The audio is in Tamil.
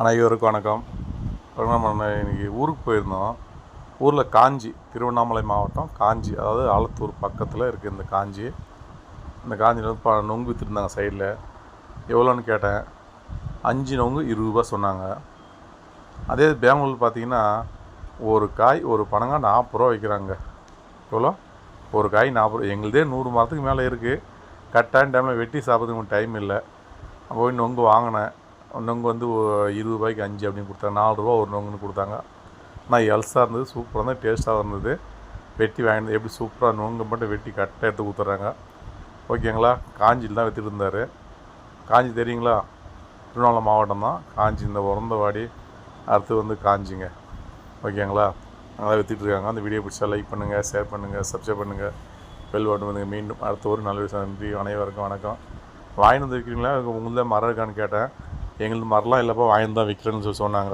அனைவருக்கும் வணக்கம். நம்ம இன்றைக்கி ஊருக்கு போயிருந்தோம். ஊரில் காஞ்சி திருவண்ணாமலை மாவட்டம் காஞ்சி. அதாவது ஆலத்தூர் பக்கத்தில் இருக்குது இந்த காஞ்சி. இந்த காஞ்சியில் வந்து ப நொங்கு விற்றுருந்தாங்க சைடில். எவ்வளோன்னு கேட்டேன். அஞ்சு நொங்கு இருபது ரூபா சொன்னாங்க. அதே பெங்களூர் பார்த்தீங்கன்னா ஒரு காய் ஒரு பனங்காய் நாற்பது ரூபா வைக்கிறாங்க. எவ்வளோ? ஒரு காய் நாற்பது ரூபா. எங்களுதே நூறு மரத்துக்கு மேலே இருக்குது கரெக்டான டைமில் வெட்டி சாப்பிட்றதுக்கு டைம் இல்லை. போய் நொங்கு வாங்கினேன். நொங்கு வந்து இருபது ரூபாய்க்கு அஞ்சு அப்படின்னு கொடுத்தாங்க. நாலு ரூபா ஒரு நொங்குன்னு கொடுத்தாங்க. ஆனால் எல்ஸாக இருந்தது சூப்பராக இருந்தது டேஸ்ட்டாக இருந்தது. வெட்டி வாங்கினது எப்படி சூப்பராக நொங்கு மட்டும் வெட்டி கரெக்டாக எடுத்து கொடுத்துட்றாங்க. ஓகேங்களா? காஞ்சியில் தான் விற்றுட்டு இருந்தார். காஞ்சி தெரியுங்களா? திருவண்ணாமலை மாவட்டம் தான். காஞ்சி இந்த உறந்தவாடி அடுத்து வந்து காஞ்சிங்க. ஓகேங்களா? நல்லா விற்றுட்டு இருக்காங்க. அந்த வீடியோ பிடிச்சா லைக் பண்ணுங்கள் ஷேர் பண்ணுங்கள் சப்ஸ்கிரைப் பண்ணுங்கள் பெல் பட்டன் வந்து மீண்டும் அடுத்த ஒரு நல்ல விஷயம். நன்றி. அனைவருக்கும் வணக்கம். வாங்கிட்டு வந்து உங்களுக்கு மரம் இருக்கான்னு கேட்டேன். எங்களுக்கு மரலாம் இல்லைப்பா வாங்கி தான் விற்கிறேன்னு சொல்லி சொன்னாங்க.